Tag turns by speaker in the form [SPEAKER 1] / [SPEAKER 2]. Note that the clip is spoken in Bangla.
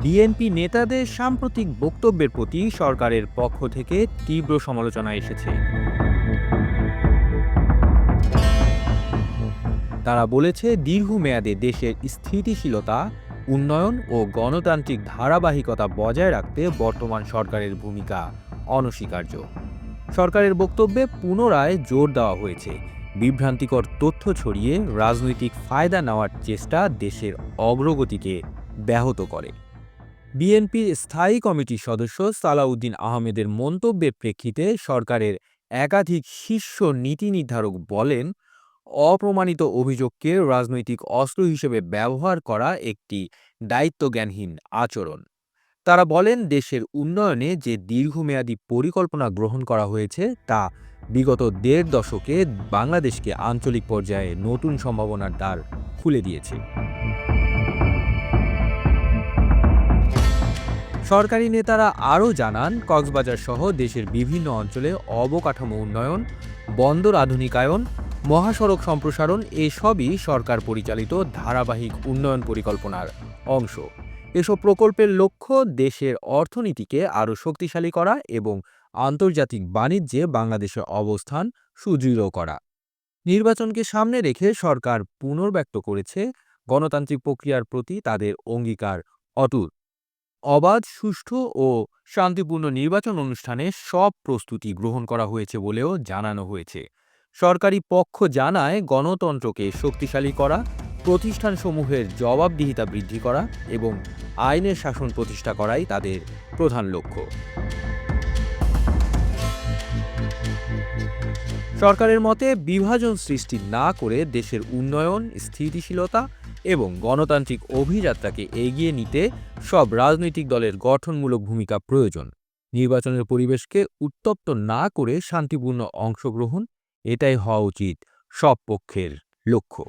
[SPEAKER 1] বিএনপি নেতাদের সাম্প্রতিক বক্তব্যের প্রতি সরকারের পক্ষ থেকে তীব্র সমালোচনা এসেছে। তারা বলেছে, দীর্ঘমেয়াদে দেশের স্থিতিশীলতা, উন্নয়ন ও গণতান্ত্রিক ধারাবাহিকতা বজায় রাখতে বর্তমান সরকারের ভূমিকা অনস্বীকার্য। সরকারের বক্তব্যে পুনরায় জোর দেওয়া হয়েছে। বিভ্রান্তিকর তথ্য ছড়িয়ে রাজনৈতিক ফায়দা নেওয়ার চেষ্টা দেশের অগ্রগতিকে ব্যাহত করে। বিএনপির স্থায়ী কমিটির সদস্য সালাউদ্দিন আহমেদের মন্তব্যের প্রেক্ষিতে সরকারের একাধিক শীর্ষ নীতি নির্ধারক বলেন, অপ্রমাণিত অভিযোগকে রাজনৈতিক অস্ত্র হিসেবে ব্যবহার করা একটি দায়িত্বজ্ঞানহীন আচরণ। তারা বলেন, দেশের উন্নয়নে যে দীর্ঘমেয়াদী পরিকল্পনা গ্রহণ করা হয়েছে, তা বিগত দেড় দশকে বাংলাদেশকে আঞ্চলিক পর্যায়ে নতুন সম্ভাবনার দ্বার খুলে দিয়েছে। সরকারি নেতারা আরও জানান, কক্সবাজার সহ দেশের বিভিন্ন অঞ্চলে অবকাঠামো উন্নয়ন, বন্দর আধুনিকায়ন, মহাসড়ক সম্প্রসারণ এসবই সরকার পরিচালিত ধারাবাহিক উন্নয়ন পরিকল্পনার অংশ। এসব প্রকল্পের লক্ষ্য দেশের অর্থনীতিকে আরও শক্তিশালী করা এবং আন্তর্জাতিক বাণিজ্যে বাংলাদেশের অবস্থান সুদৃঢ় করা। নির্বাচনকে সামনে রেখে সরকার পুনর্ব্যক্ত করেছে, গণতান্ত্রিক প্রক্রিয়ার প্রতি তাদের অঙ্গীকার অটুট। অবাধ, সুষ্ঠু ও শান্তিপূর্ণ নির্বাচন অনুষ্ঠানে সব প্রস্তুতি গ্রহণ করা হয়েছে বলেও জানানো হয়েছে। সরকারি পক্ষ জানায়, গণতন্ত্রকে শক্তিশালী করা, প্রতিষ্ঠানসমূহের জবাবদিহিতা বৃদ্ধি করা এবং আইনের শাসন প্রতিষ্ঠা করাই তাদের প্রধান লক্ষ্য। সরকারের মতে বিভাজন সৃষ্টি না করে দেশের উন্নয়ন, স্থিতিশীলতা এবং গণতান্ত্রিক অভিযাত্রাকে এগিয়ে নিতে সব রাজনৈতিক দলের গঠনমূলক ভূমিকা প্রয়োজন। নির্বাচনের পরিবেশকে উত্তপ্ত না করে শান্তিপূর্ণ অংশগ্রহণ, এটাই হওয়া উচিত সব পক্ষের লক্ষ্য।